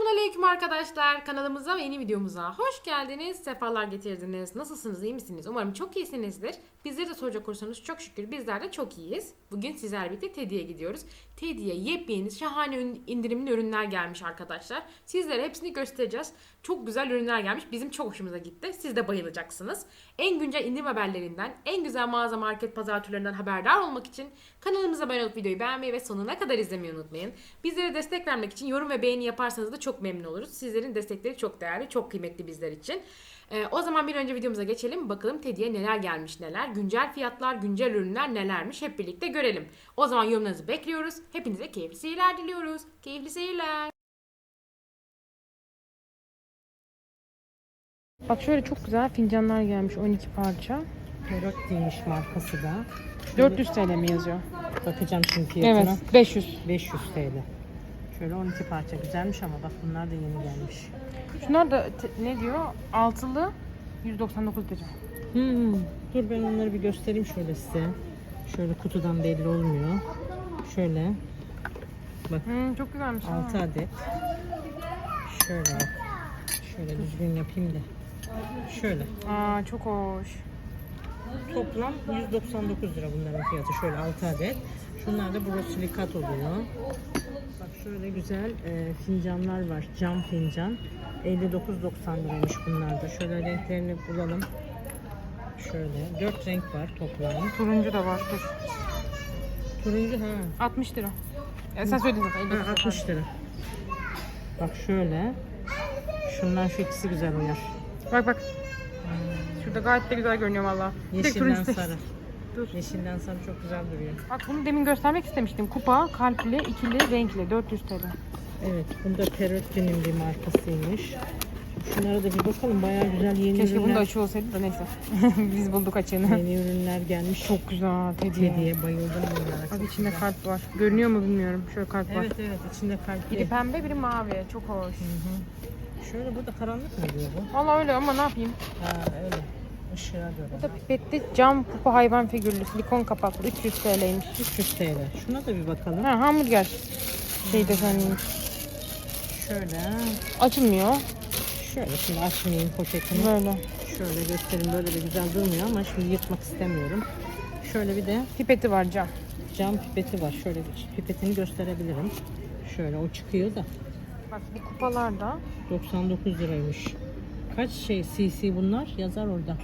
Selamünaleyküm arkadaşlar. Kanalımıza ve yeni videomuza hoş geldiniz. Sefalar getirdiniz. Nasılsınız? iyi misiniz? Umarım çok iyisinizdir. Bizleri de soracak olursanız çok şükür bizler de çok iyiyiz. Bugün sizlerle birlikte Teddy'ye gidiyoruz. Teddy'ye yepyeni şahane indirimli ürünler gelmiş arkadaşlar. Sizlere hepsini göstereceğiz. Çok güzel ürünler gelmiş. Bizim çok hoşumuza gitti. Siz de bayılacaksınız. En güncel indirim haberlerinden, en güzel mağaza market pazar türlerinden haberdar olmak için kanalımıza abone olup videoyu beğenmeyi ve sonuna kadar izlemeyi unutmayın. Bizlere destek vermek için yorum ve beğeni yaparsanız da çok memnun oluruz. Sizlerin destekleri çok değerli, çok kıymetli bizler için. Ee, o zaman bir önce videomuza geçelim. Bakalım Teddy'ye neler gelmiş neler. Güncel fiyatlar, güncel ürünler nelermiş hep birlikte görelim. O zaman yorumlarınızı bekliyoruz. Hepinize keyifli seyirler diliyoruz. Keyifli seyirler. Bak şöyle çok güzel fincanlar gelmiş 12 parça. Perottiymiş markası da. 400 TL mi yazıyor? Bakacağım şimdi fiyatına. Evet 500. 500 TL. Şöyle 12 parça güzelmiş ama bak bunlar da yeni gelmiş. Şunlar da ne diyor? Altılı 199 lira. Hmm. Dur ben onları bir göstereyim şöyle size. Şöyle kutudan belli olmuyor. Şöyle Hmm, çok güzelmiş. ha. 6 adet. Şöyle bak. Şöyle düzgün yapayım da. Şöyle. Aa çok hoş. Toplam 199 lira bunların fiyatı. Şöyle 6 adet. Şunlar da borosilikat oluyor. Bak şöyle güzel e, fincanlar var. Cam fincan. 59.90 liraymış bunlar da. Şöyle renklerini bulalım. Şöyle 4 renk var toplam. Turuncu da var. Dur. Turuncu ha. 60 lira. Ya sen söyledin zaten. 59 ha 60 lira. Bak şöyle. Şundan şu ikisi güzel uyar. Bak bak. Şurada gayet de güzel görünüyor valla. Yeşilden sarı. Dur. Yeşilden sarı çok güzel duruyor. Bak bunu demin göstermek istemiştim. Kupa, kalpli, ikili, renkli. 400 TL. Evet, bunda Perotti'nin bir markasıymış. Şunlara da bir bakalım. Bayağı güzel yeni Keşke ürünler. bunu da açı olsaydı da neyse. Biz bulduk açığını. Yeni ürünler gelmiş. Çok güzel. Hediye. Hediye bayıldım bunlara. Bak Çok içinde güzel. kalp var. Görünüyor mu bilmiyorum. Şöyle kalp var. Evet evet içinde kalpli. Biri pembe, biri mavi. Çok hoş. Hı hı. Şöyle burada karanlık mı diyor bu? Valla öyle ama ne yapayım? Ha öyle. Işığa Bu da göre. pipetli cam kupa hayvan figürlü silikon kapaklı 300 TL'ymiş. 300 TL. Şuna da bir bakalım. Ha hamburger şey desenliymiş. Şöyle. Açılmıyor. Şöyle şimdi açmayayım poşetini. Böyle. Şöyle göstereyim. Böyle de güzel durmuyor ama şimdi yırtmak istemiyorum. Şöyle bir de Pipeti var cam. cam pipeti var. Şöyle bir pipetini gösterebilirim. Şöyle o çıkıyor da. Bak bu kupalarda 99 liraymış. Kaç şey cc bunlar? Yazar orada.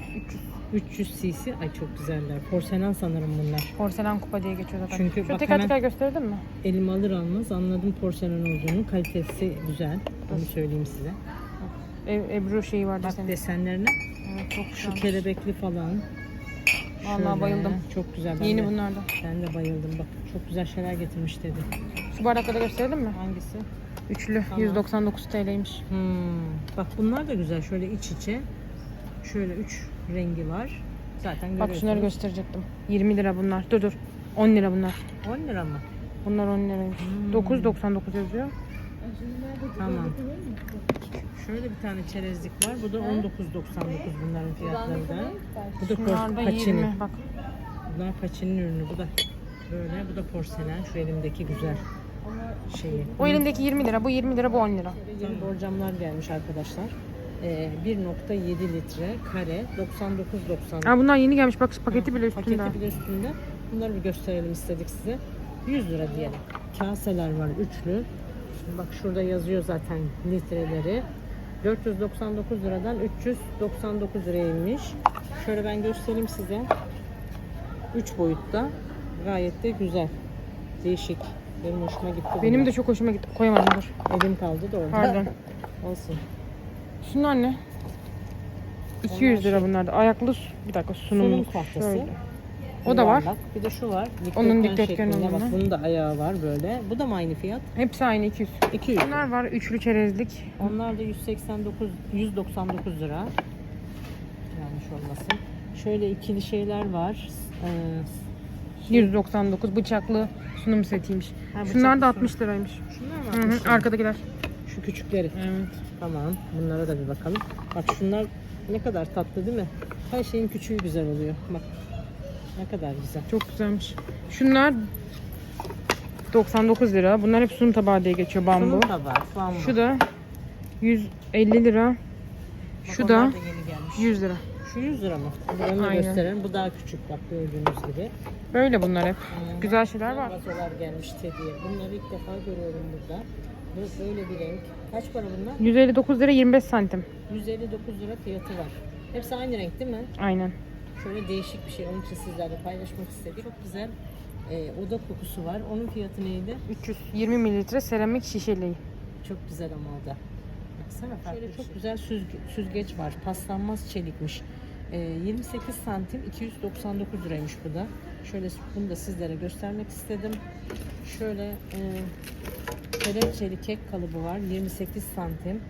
300 cc. Ay çok güzeller. Porselen sanırım bunlar. porselen kupa diye geçiyor zaten. Çünkü Şöyle bak teker hemen- teker gösterdin mi? Elim alır almaz anladım porselen olduğunu. Kalitesi güzel. Onu söyleyeyim size. E, Ebru şeyi var Bak deseni. desenlerine. Evet, çok Şu kelebekli falan. Vallahi Şöyle. bayıldım. Çok güzel. Ben Yeni de, bunlar da. Ben de bayıldım. Bak çok güzel şeyler getirmiş dedi. Şu bardakları gösterdin mi? Hangisi? Üçlü. Tamam. 199 TL'ymiş. Hmm. Bak bunlar da güzel. Şöyle iç içe. Şöyle üç rengi var. Zaten Bak görüyorsunuz. şunları gösterecektim. 20 lira bunlar. Dur dur. 10 lira bunlar. 10 lira mı? Bunlar 10 liraymış. Hmm. 9.99 yazıyor. Tamam. Şöyle bir tane çerezlik var. Bu da 19.99 bunların fiyatları da. Bu da Bunlar por- da paçini. 20. Bak. Bunlar paçinin ürünü. Bu da böyle. Bu da porselen. Şu elimdeki güzel şeyi. O elindeki 20 lira, bu 20 lira, bu 10 lira. Yeni borcamlar gelmiş arkadaşlar. Ee, 1.7 litre kare 99.90. Aa, bunlar yeni gelmiş. Bak paketi bile üstünde. Paketi bile üstünde. Bunları bir gösterelim istedik size. 100 lira diyelim. Kaseler var üçlü. Bak şurada yazıyor zaten litreleri. 499 liradan 399 liraya inmiş. Şöyle ben göstereyim size. 3 boyutta. Gayet de güzel. Değişik. Benim hoşuma gitti. Benim bunlar. de çok hoşuma gitti. Koyamadım dur. Elim kaldı da orada. Pardon. Olsun. Şunlar ne? 200 lira bunlar da. Ayaklı bir dakika sunum. Sunum tahtası. Şöyle. O da var. Bir de şu var. Onun Dikdörtgen dikdörtgen şeklinde. olanı. Bak bunun da ayağı var böyle. Bu da mı aynı fiyat? Hepsi aynı 200. 200. Bunlar var üçlü çerezlik. Onlar da 189 199 lira. Yanlış olmasın. Şöyle ikili şeyler var. Ee, 199 bıçaklı sunum setiymiş. Ha, Şunlar da bıçaklı 60 liraymış. şunlar mı? Hı hı, 60 lira? arkadakiler. Şu küçükleri. Evet. Tamam. Bunlara da bir bakalım. Bak şunlar ne kadar tatlı değil mi? Her şeyin küçüğü güzel oluyor. Bak. Ne kadar güzel. Çok güzelmiş. Şunlar 99 lira. Bunlar hep sunum tabağı diye geçiyor bambu. Sunum tabağı. Bambu. Şu da 150 lira. Şu Bak da onlar yeni gelmiş. 100 lira. Şu 100 lira mı? Da Aynen. gösterelim. Bu daha küçük bak gördüğünüz gibi. Böyle bunlar hep. Hmm. Güzel şeyler var. Vazolar gelmiş Teddy'ye. Bunları ilk defa görüyorum burada. Bu böyle bir renk. Kaç para bunlar? 159 lira 25 santim. 159 lira fiyatı var. Hepsi aynı renk değil mi? Aynen. Şöyle değişik bir şey. Onun için sizlerle paylaşmak istedik. Çok güzel e, oda kokusu var. Onun fiyatı neydi? 320 mililitre seramik şişeli. Çok güzel ama o da. Baksana Şöyle çok güzel süzge- süzgeç var. Paslanmaz çelikmiş. E, 28 santim 299 liraymış bu da. Şöyle bunu da sizlere göstermek istedim. Şöyle e, kelepçeli kek kalıbı var. 28 santim.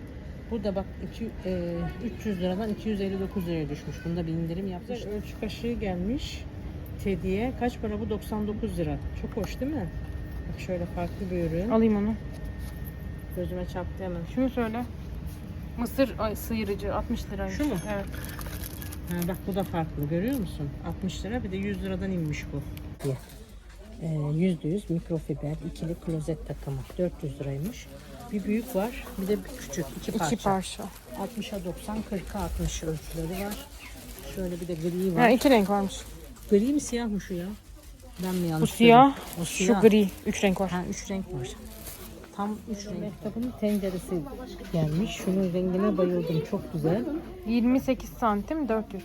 Burada bak iki, e, 300 liradan 259 liraya düşmüş. Bunda bir indirim yapmış. Ölçü kaşığı gelmiş. Teddy'ye. Kaç para bu? 99 lira. Çok hoş değil mi? Bak şöyle farklı bir ürün. Alayım onu. Gözüme çarptı hemen. Şunu söyle. Mısır ay, sıyırıcı 60 liraymış. Şu mu? Evet. Ha, bak bu da farklı görüyor musun? 60 lira bir de 100 liradan inmiş bu. Ee, %100 mikrofiber ikili klozet takımı 400 liraymış. Bir büyük var bir de bir küçük iki parça. İki parça. 60'a 90 40'a 60 ölçüleri var. Şöyle bir de gri var. Ha, iki renk varmış. Gri mi siyah mı şu ya? Ben mi yanlış Bu siyah, söyledim? O şu siyah. gri. Üç renk var. Ha üç renk var. Tam üç renk. Mehtap'ın tenceresi gelmiş. Şunun rengine bayıldım. Çok güzel. 28 santim 400.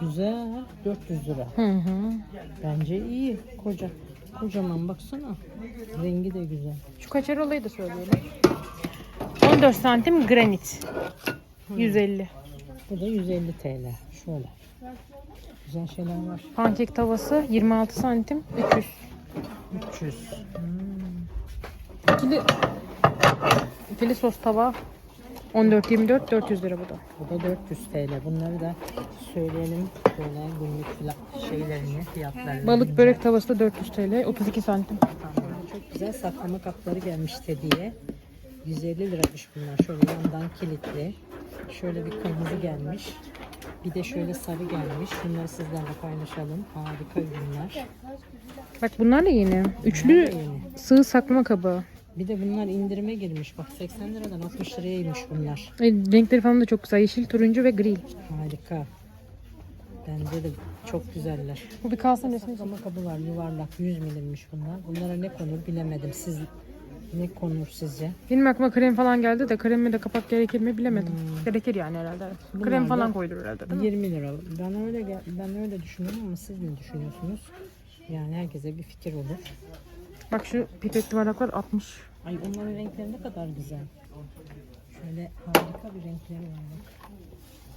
Güzel. 400 lira. Hı hı. Bence iyi. Koca. Kocaman baksana. Rengi de güzel. Şu kaçar olayı da söyleyelim. 14 santim granit. 150. Bu da 150 TL. Şöyle. Güzel şeyler var. Pankek tavası 26 santim 300. 300. İkili, ikili sos tava 14-24 400 lira bu da. Bu da 400 TL. Bunları da söyleyelim. Böyle günlük fila- şeylerini, fiyatlarını. Balık börek tavası da 400 TL 32 santim. Tamam. Çok güzel saklama kapları gelmiş Teddy'ye. 150 liraymış bunlar. Şöyle yandan kilitli. Şöyle bir kırmızı gelmiş. Bir de şöyle sarı gelmiş. Bunları sizlerle paylaşalım. Harika ürünler. Bak bunlar da yeni. Üçlü sığ saklama kabı. Bir de bunlar indirime girmiş. Bak 80 liradan 60 liraya inmiş bunlar. E, renkleri falan da çok güzel. Yeşil, turuncu ve gri. Harika. Bence de çok güzeller. Bu bir kalsın resmi. Saklama kabı var yuvarlak 100 milimmiş bunlar. Bunlara ne konur bilemedim. Siz ne konur sizce? Benim aklıma krem falan geldi de kreme de kapak gerekir mi bilemedim. Gerekir yani herhalde. Bunlar Krem falan koyulur herhalde değil mi? 20 lira. Ben öyle ben öyle düşünüyorum ama siz ne düşünüyorsunuz? Yani herkese bir fikir olur. Bak şu pipetli bardaklar 60. Ay onların renkleri ne kadar güzel. Şöyle harika bir renkleri var.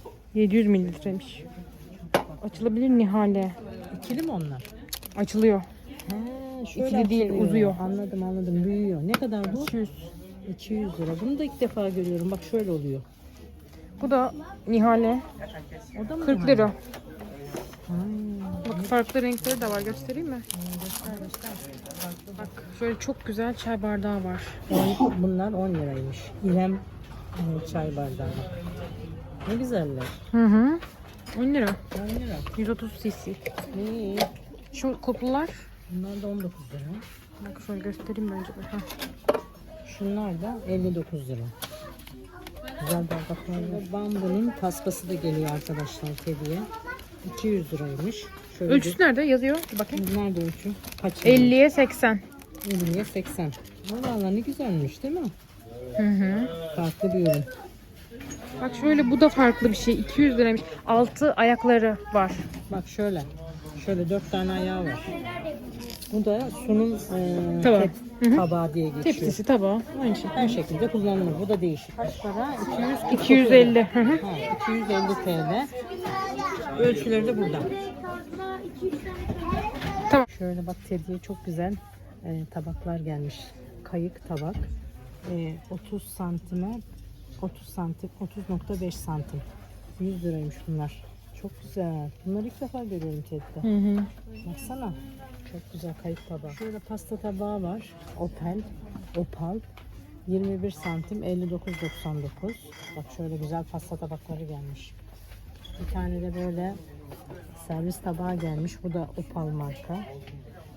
bak. 700 mililitreymiş. Açılabilir Nihale. İkili mi onlar? Açılıyor. He, şöyle İkili değil, açılıyor. uzuyor. Anladım anladım. Büyüyor. Ne kadar bu? 200. 200 lira. Bunu da ilk defa görüyorum. Bak şöyle oluyor. Bu da Nihale. O da mı? 40 lira. Farklı renkleri de var. Göstereyim mi? Bak şöyle çok güzel çay bardağı var. Bunlar 10 liraymış. İrem e, çay bardağı. Ne güzeller. Hı hı. 10 lira. 10 lira. 130 cc. İyi. Şu kutular. Bunlar da 19 lira. Bak şöyle göstereyim bence. Hah. Şunlar da 59 lira. Güzel bardaklar var. Bambunun taspası da geliyor arkadaşlar Teddy'ye. 200 liraymış. Şöyle Ölçüsü nerede? Yazıyor. Bir bakayım. bir- Nerede ölçü? Kaç lira? 50'ye 80. 50'ye 80. Valla ne güzelmiş değil mi? Hı hı. Farklı bir ürün. Bak şöyle bu da farklı bir şey. 200 liraymış. Altı ayakları var. Bak şöyle. Şöyle dört tane ayağı var. Bu da sunum e, Tabağı. tep- Hı hı. tabağı diye geçiyor. Tepsisi, tabağı. Aynı şey. Her şekilde kullanılır. Bu da değişik. Kaç para? 200 250. Hı hı. Ha, 250 TL. Ölçüleri de burada. Tamam. Şöyle bak Teddy'ye çok güzel e, tabaklar gelmiş. Kayık tabak. E, 30 santime 30 santim 30.5 santim. 100 liraymış bunlar. Çok güzel. Bunları ilk defa görüyorum Teddy'de. Hı hı. Baksana. Çok güzel kayık tabağı. Şöyle pasta tabağı var. Opel. Opal. 21 santim 59.99. Bak şöyle güzel pasta tabakları gelmiş. Bir tane de böyle servis tabağı gelmiş. Bu da Opal marka.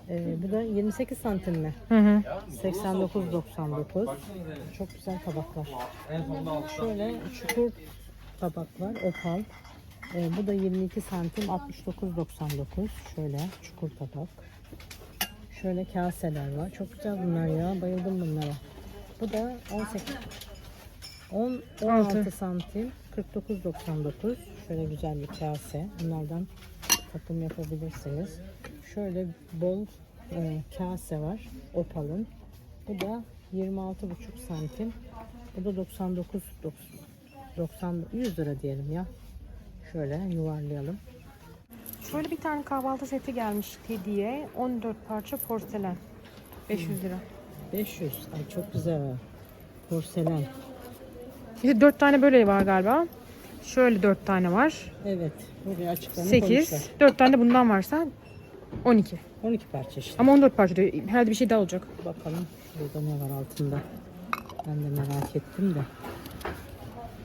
Ee, bu da 28 santim mi? Hı hı. 89.99. Çok güzel tabaklar. Şöyle çukur tabaklar, opal. Ee, bu da 22 santim 69.99. Şöyle çukur tabak. Şöyle kaseler var. Çok güzel bunlar ya. Bayıldım bunlara. Bu da 18 10 16 santim 49.99. Şöyle güzel bir kase. Bunlardan takım yapabilirsiniz. Şöyle bol e, kase var. Opal'ın. Bu da 26,5 santim. Bu da 99 90 100 lira diyelim ya. Şöyle yuvarlayalım. Şöyle bir tane kahvaltı seti gelmiş hediye. 14 parça porselen. 500 lira. 500. Ay çok güzel. Porselen. İşte 4 tane böyle var galiba. Şöyle 4 tane var. Evet. Buraya açıklarını 8. koymuşlar. 4 tane de bundan varsa 12. 12 parça işte. Ama 14 parça diyor. Herhalde bir şey daha olacak. Bakalım burada ne var altında. Ben de merak ettim de.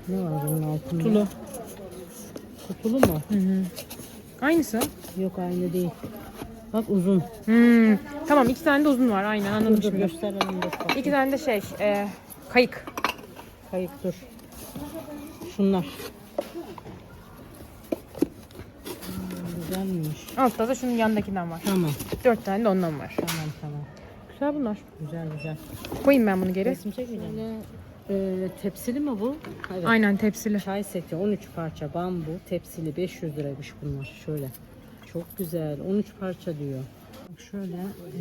Ne var bunun altında? Tulu. Kutulu mu? Hı hı. Aynısı. Yok aynı değil. Bak uzun. Hmm. Tamam iki tane de uzun var. Aynen anladım Dur dur şimdi. gösterelim. Bak, İki tane de şey e, kayık. Kayıp dur. Şunlar. Hmm, güzelmiş. Altta da şunun yanındakinden var. Tamam. Dört tane de ondan var. Tamam tamam. Güzel bunlar. Güzel güzel. Koyayım ben bunu geri. Resim çekmeyeceğim. E, tepsili mi bu? Evet. Aynen tepsili. Çay seti 13 parça bambu tepsili 500 liraymış bunlar. Şöyle. Çok güzel. 13 parça diyor. Bak Şöyle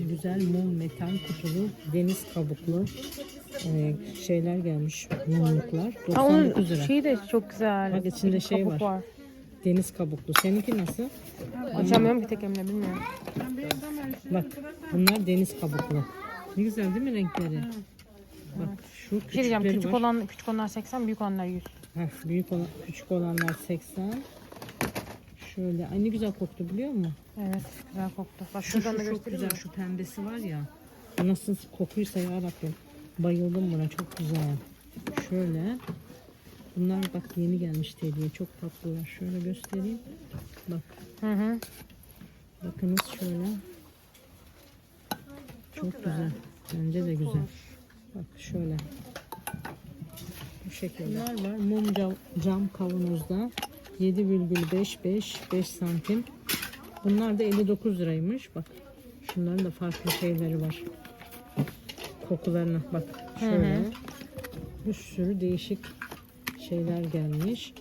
güzel mum metal kutulu deniz kabuklu e, şeyler gelmiş. Mumluklar. Ha, onun 99 lira. şeyi de çok güzel. Bak içinde şey Kabuk var. Deniz kabuklu. Seninki nasıl? Açamıyorum ki tek elimle bilmiyorum. Bak bunlar deniz kabuklu. Ne güzel değil mi renkleri? Bak şu Bir şey diyeceğim. Küçük var. olan küçük olanlar 80, büyük olanlar 100. Heh, büyük olan, küçük olanlar 80. Şöyle. Ay ne güzel koktu biliyor musun? Evet, güzel koktu. Bak Şu, şuradan şu da çok göstereyim güzel. mi? Şu pembesi var ya. Nasıl kokuysa ya Rabbim. Bayıldım buna. Çok güzel. Şöyle. Bunlar bak yeni gelmiş hediye. Çok tatlılar. Şöyle göstereyim. Bak. Hı hı. Bakınız şöyle. Çok, güzel. Bence de güzel. Bak şöyle. Bu şekilde. Bunlar var. Mum cam, cam kavanozda 7,55 5 santim. Bunlar da 59 liraymış. Bak. Şunların da farklı şeyleri var. Kokularına bak. Şöyle. Bir sürü değişik şeyler gelmiş.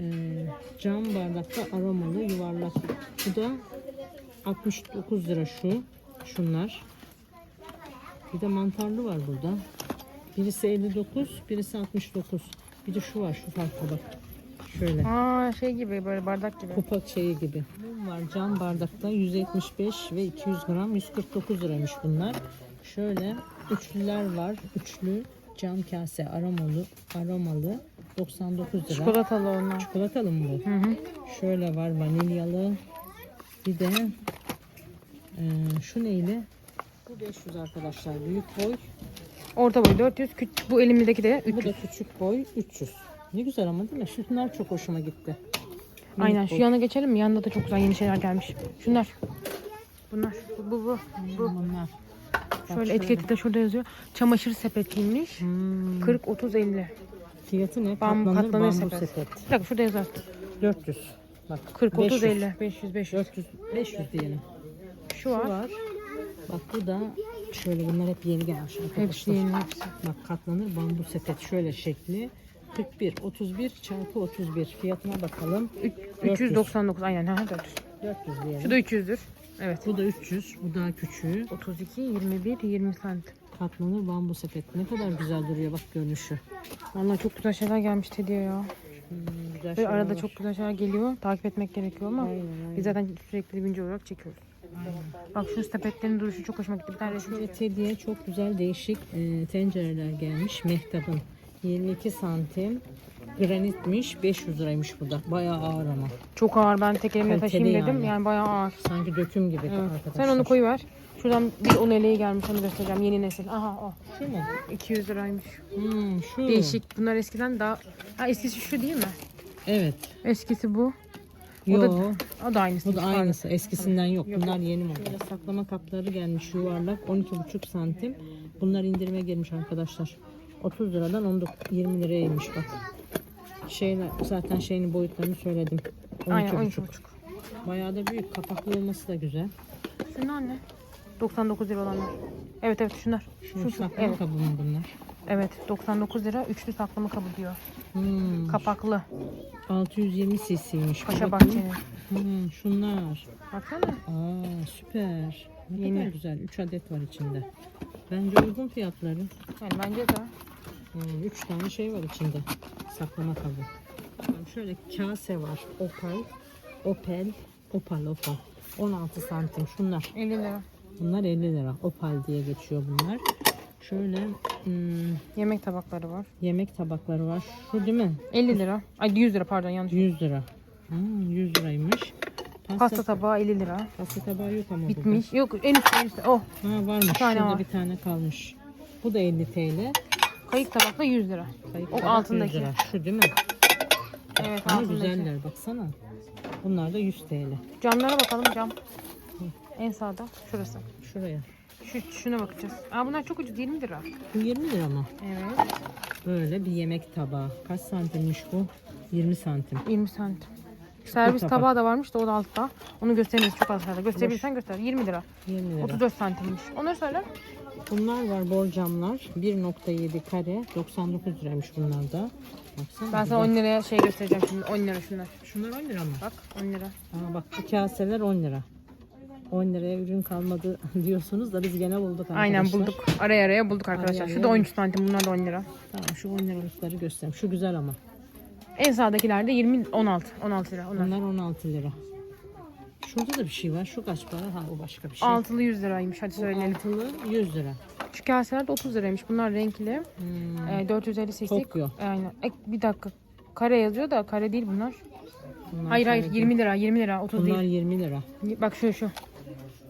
Ee, cam bardakta aromalı yuvarlak. Bu da 69 lira şu. Şunlar. Bir de mantarlı var burada. Birisi 59, birisi 69. Bir de şu var, şu farklı bak. Şöyle. Aa şey gibi böyle bardak gibi. Kupa şeyi gibi. Mum var cam bardakta 175 ve 200 gram 149 liraymış bunlar. Şöyle üçlüler var. Üçlü cam kase aromalı aromalı 99 lira. Çikolatalı onlar. Çikolatalı mı bu? Hı hı. Şöyle var vanilyalı. Bir de e, şu neyli? Bu 500 arkadaşlar. Büyük boy. Orta boy 400, küç- bu elimdeki de Bu 300. da küçük boy 300. Ne güzel ama değil mi? Şunlar çok hoşuma gitti. Aynen Minik şu boy. yana geçelim mi? Yanında da çok güzel yeni şeyler gelmiş. Şunlar. Bunlar. Bu bu bu. bu. Bunlar. Bak Şöyle etiketi de şurada yazıyor. Çamaşır sepetiymiş. Hmm. 40 30 50. Fiyatı ne? Bambu, Katlanır, katlanır bambu sepet. sepet. Bir dakika şurada yazar. 400. Bak 40 30 500. 50 500 500. 400 500 diyelim. Şu Şu var. Bak bu da şöyle bunlar hep yeni gelmiş arkadaşlar. Hepsi yeni hepsi. Bak katlanır bambu sepet şöyle şekli. 41 31 çarpı 31 fiyatına bakalım. 400. 399 aynen ha 400. 400 diyelim. Şu da 300'dür. Evet. Bu da 300. Bu daha küçüğü. 32 21 20 santim. Katlanır bambu sepet. Ne kadar güzel duruyor bak görünüşü. Vallahi çok güzel şeyler gelmiş hediye ya. Hmm, güzel arada var. çok güzel şeyler geliyor. Takip etmek gerekiyor ama Aynen, aynen. biz zaten sürekli güncel olarak çekiyoruz. Bak şu sepetlerin duruşu çok hoşuma gitti. Bir tane resim çekelim. tediye çok güzel değişik e, tencereler gelmiş. Mehtap'ın 22 santim granitmiş 500 liraymış bu da. Bayağı ağır ama. Çok ağır. Ben tek elimle Kaliteli taşıyayım dedim. yani. Yani bayağı ağır. Sanki döküm gibi Evet. arkadaşlar. Sen onu koyuver. Şuradan bir on eleği gelmiş onu göstereceğim. Yeni nesil. Aha o. Şu mu? 200 liraymış. Hmm, şu. Değişik. Bunlar eskiden daha... Ha eskisi şu değil mi? Evet. Eskisi bu. O da- Yo, O da aynısı. bu da aynısı. Eskisinden yok. Bunlar yeni model. Saklama kapları gelmiş yuvarlak 12,5 santim. Bunlar indirime gelmiş arkadaşlar. 30 liradan 19 20 liraya inmiş bak. Şeyler zaten şeyin boyutlarını söyledim. 12,5. Aynen 12,5. Bayağı da büyük. Kapaklı olması da güzel. Şunlar ne? 99 lira olanlar. Evet evet şunlar. Şu Şu, saklama evet. kabı mı bunlar? Evet 99 lira üçlü saklama kabı diyor. Hmm. Kapaklı. 620 cc'ymiş. Paşa. Bahçe'nin. Hmm, şunlar. Baksana. Aa süper. Ne Yeni. kadar güzel. 3 adet var içinde. Bence uygun fiyatları. Yani bence de. 3 tane şey var içinde. Saklama kabı. Tamam, Şöyle kase var. Opal. Opel. Opal opal. 16 santim. Şunlar. 50 lira. Bunlar 50 lira. Opal diye geçiyor bunlar. Şöyle hmm, Yemek tabakları var. yemek tabakları var. Şu değil mi? 50 lira. Ay 100 lira pardon yanlış. 100 lira. Hmm, 100 liraymış. Pasta, tabağı 50 lira. pasta tabağı yok ama Bitmiş. Yok en üstte en üstte. Oh. burada. Ha varmış. tane Şurada var. bir tane kalmış. Bu da 50 TL. Kayık tabakla 100 lira. Kayık O altındaki. 100 lira. Şu değil mi? Evet Ama altındaki. güzeller baksana. Bunlar da 100 TL. Camlara bakalım cam. En sağda şurası. Şuraya. Şu şuna bakacağız. Aa bunlar çok ucuz 20 lira. Bu 20 lira mı? Evet. Böyle bir yemek tabağı. Kaç santimmiş bu? 20 santim. 20 santim. Servis tabak. tabağı da varmış da o da altta. Onu gösteremeyiz çok az kaldı. Gösterebilirsen göster. 20 lira. 20 lira. 34 santimmiş. Onları söyle. Bunlar var borcamlar. 1.7 kare. 99 liraymış bunlar da. Baksana. Ben sana güzel. 10 liraya şey göstereceğim şimdi. 10 lira şunlar. Şunlar 10 lira mı? Bak 10 lira. Aa, bak bu kaseler 10 lira. 10 liraya ürün kalmadı diyorsunuz da biz gene bulduk arkadaşlar. Aynen bulduk. Araya araya bulduk arkadaşlar. Araya Şu da araya 13 santim. Bunlar da 10 lira. Tamam şu 10 liralıkları göstereyim. Şu güzel ama. En sağdakiler de 20 16 16 lira. Onlar. Bunlar 16 lira. Şurada da bir şey var. Şu kaç para? Ha o başka bir şey. Altılı 100 liraymış. Hadi söyleyelim. altılı 100 lira. Şu kaseler de 30 liraymış. Bunlar renkli. Hmm. Ee, 450 cc. Tokyo. Aynen. E, bir dakika. Kare yazıyor da kare değil bunlar. Bunlar Hayır hayır tabii. 20 lira 20 lira 30 Bunlar değil. 20 lira. Bak şu şu.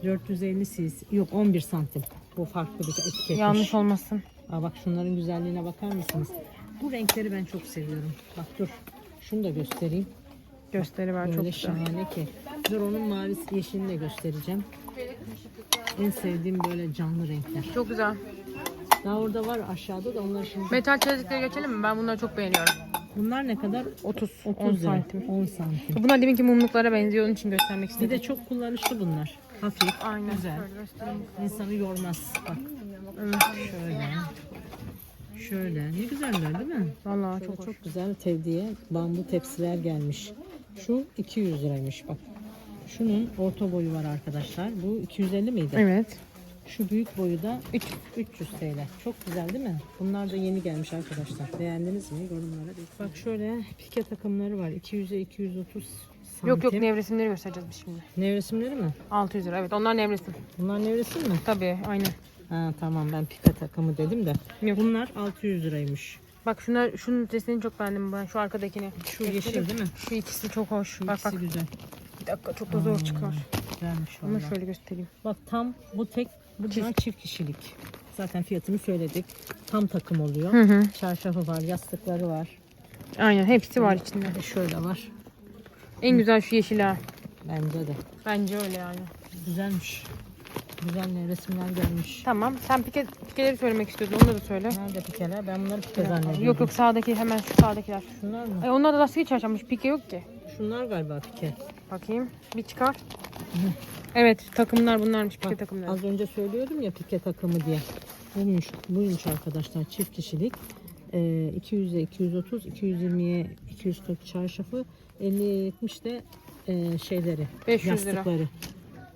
450 cc. Yok 11 santim. Bu farklı bir etiketmiş. Yanlış olmasın. Aa, bak şunların güzelliğine bakar mısınız? Bu renkleri ben çok seviyorum. Bak dur. Şunu da göstereyim. Gösteri var çok güzel. şahane ki. Dur onun mavi yeşilini de göstereceğim. En sevdiğim böyle canlı renkler. Çok güzel. Daha orada var aşağıda da onlar şimdi. Metal çeyizdikleri geçelim mi? Ben bunları çok beğeniyorum. Bunlar ne kadar? 30, 30 10 lira. santim. 10 santim. Bunlar deminki mumluklara benziyor onun için göstermek Bir istedim. de çok kullanışlı bunlar. Hafif, Aynen. güzel. Şöyle göstereyim. İnsanı yormaz. Bak şöyle. Şöyle. Ne güzeller değil mi? Vallahi çok çok, hoş. güzel tevdiye bambu tepsiler gelmiş. Şu 200 liraymış bak. Şunun orta boyu var arkadaşlar. Bu 250 miydi? Evet. Şu büyük boyu da 300 TL. Çok güzel değil mi? Bunlar da yeni gelmiş arkadaşlar. Beğendiniz mi? Yorumlara bir. Bak şöyle pike takımları var. 200'e 230 santim. Yok yok nevresimleri göstereceğiz biz şimdi. Nevresimleri mi? 600 lira evet onlar nevresim. Bunlar nevresim mi? Tabii aynen. Ha tamam ben pika takımı dedim de. Yok. Bunlar 600 liraymış. Bak şunlar şunun deseni çok beğendim ben şu arkadakini. Şu yeşil değil mi? Şu ikisi çok hoş. Şu bak ikisi bak. güzel. Bir dakika çok da zor çıkar. Güzelmiş valla. şöyle göstereyim. Bak tam bu tek bu çift. çift kişilik. Zaten fiyatını söyledik. Tam takım oluyor. Hı hı. Çarşafı var, yastıkları var. Aynen hepsi var içinde. Bir de şöyle var. En güzel şu yeşil ha. Bence de. Bence öyle yani. Güzelmiş. Güzel resimler gelmiş. Tamam sen pike, pikeleri söylemek istiyordun onları da söyle. Nerede pikeler? Ben bunları pike zannediyordum. Yok yok sağdaki hemen şu sağdakiler. Şunlar mı? Ay onlar da lastik çarşafmış pike yok ki. Şunlar galiba pike. Bakayım bir çıkar. Evet takımlar bunlarmış pike Bak, takımları. az önce söylüyordum ya pike takımı diye. Buymuş, buymuş arkadaşlar çift kişilik. Ee, 200'e 230, 220'ye 240 çarşafı, 50'ye 70 de e, şeyleri, 500 lira.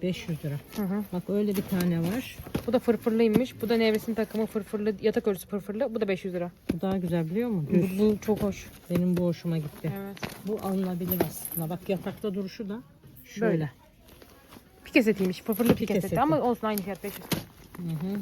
Yastıkları. 500 lira. Hı hı. Bak öyle bir tane var. Bu da fırfırlıymış. Bu da nevresim takımı fırfırlı yatak örtüsü fırfırlı. Bu da 500 lira. Bu daha güzel biliyor musun? Bu, bu çok hoş. Benim bu hoşuma gitti. Evet. Bu alınabilir aslında. Bak yatakta duruşu da şöyle. Böyle. Pike setiymiş. Fırfırlı pike, Pike seti. seti. ama olsun aynı fiyat 500 lira. Hı hı.